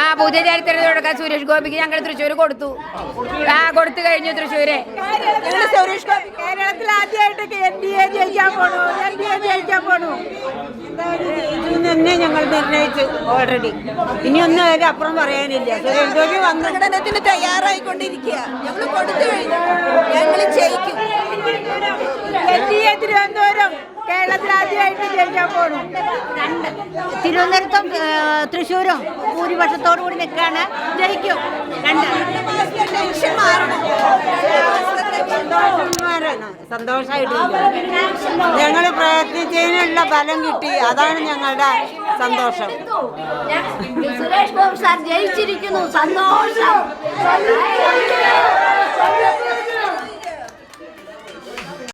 ആ പുതിയ ചരിത്രം തുടക്കാൻ സുരേഷ് ഗോപിക്ക് ഞങ്ങൾ തൃശ്ശൂർ കൊടുത്തു. ആ കൊടുത്തു കഴിഞ്ഞു തൃശ്ശൂര്. സുരേഷ് ഗോപി കേരളത്തിൽ ആദ്യമായിട്ട് എൻ ഡി എ ജയിക്കാൻ പോണു. എൻ ഡി എ ജയിക്കാൻ പോണു. തന്നെ ഞങ്ങൾ നിർണയിച്ചു ഓൾറെഡി ഇനി ഒന്നും അതിന് അപ്പുറം പറയാനില്ല. സുരേഷ് ഗോപി വന്നു തയ്യാറായിക്കൊണ്ടിരിക്കുക ഞങ്ങൾ കൊടുത്തു കഴിഞ്ഞു. ഞങ്ങൾ ജയിക്കും എൻ ഡി എ തിരുവനന്തപുരം തിരുവനന്തപുരത്തും തൃശ്ശൂരും ഭൂരിപക്ഷത്തോടു കൂടി നിൽക്കുകയാണ്. ജയിക്കും. രണ്ട്. സന്തോഷമായിട്ട് ഞങ്ങൾ പ്രയത്നിച്ചതിനുള്ള ഫലം കിട്ടി. അതാണ് ഞങ്ങളുടെ സന്തോഷം. സുരേഷ് ബാബു സാർ ജയിച്ചിരിക്കുന്നു. സന്തോഷം.